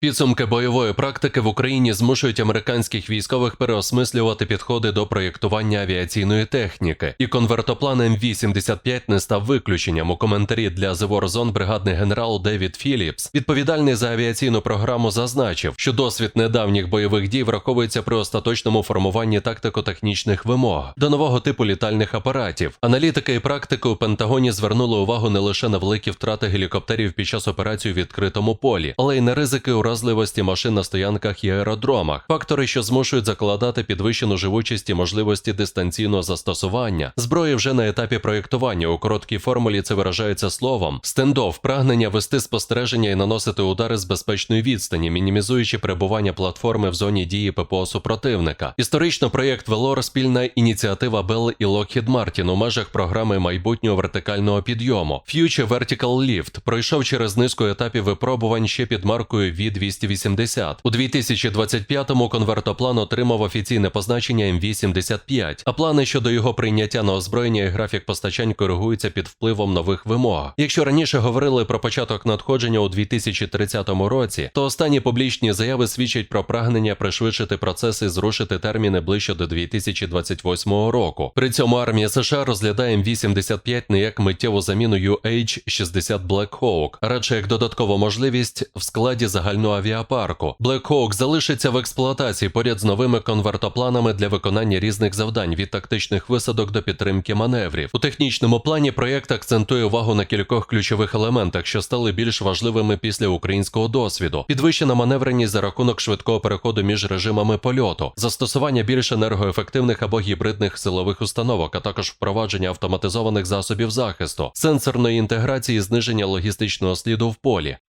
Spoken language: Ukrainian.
Підсумки бойової практики в Україні змушують американських військових переосмислювати підходи до проєктування авіаційної техніки, і конвертоплан М85 не став виключенням. У коментарі для The War бригадний генерал Девід Філіпс, відповідальний за авіаційну програму, зазначив, що досвід недавніх бойових дій враховується при остаточному формуванні тактико-технічних вимог до нового типу літальних апаратів. Аналітики і практики у Пентагоні звернули увагу не лише на великі втрати гелікоптерів під час операції у відкритому полі, але й на ризики уразливості машин на стоянках і аеродромах, фактори, що змушують закладати підвищену живучість і можливості дистанційного застосування. Зброї вже на етапі проєктування у короткій формулі це виражається словом стендов, прагнення вести спостереження і наносити удари з безпечної відстані, мінімізуючи перебування платформи в зоні дії ППО супротивника. Історично проєкт Велор спільна ініціатива Bell і Lockheed Martin у межах програми майбутнього вертикального підйому. Future Vertical Lift пройшов через низку етапів випробувань ще під маркою V280. У 2025-му конвертоплан отримав офіційне позначення М85, а плани щодо його прийняття на озброєння і графік постачань коригуються під впливом нових вимог. Якщо раніше говорили про початок надходження у 2030 році, то останні публічні заяви свідчать про прагнення пришвидшити процес і зрушити терміни ближче до 2028 року. При цьому армія США розглядає М85 не як миттєву заміну UH-60 Black Hawk, а радше як додаткову можливість в складі загального авіапарку. Black Hawk залишиться в експлуатації поряд з новими конвертопланами для виконання різних завдань від тактичних висадок до підтримки маневрів. У технічному плані проєкт акцентує увагу на кількох ключових елементах, що стали більш важливими після українського досвіду: підвищена маневреність за рахунок швидкого переходу між режимами польоту, застосування більш енергоефективних або гібридних силових установок, а також впровадження автоматизованих засобів захисту, сенсорної інтеграції, зниження логістичного сліду в полі.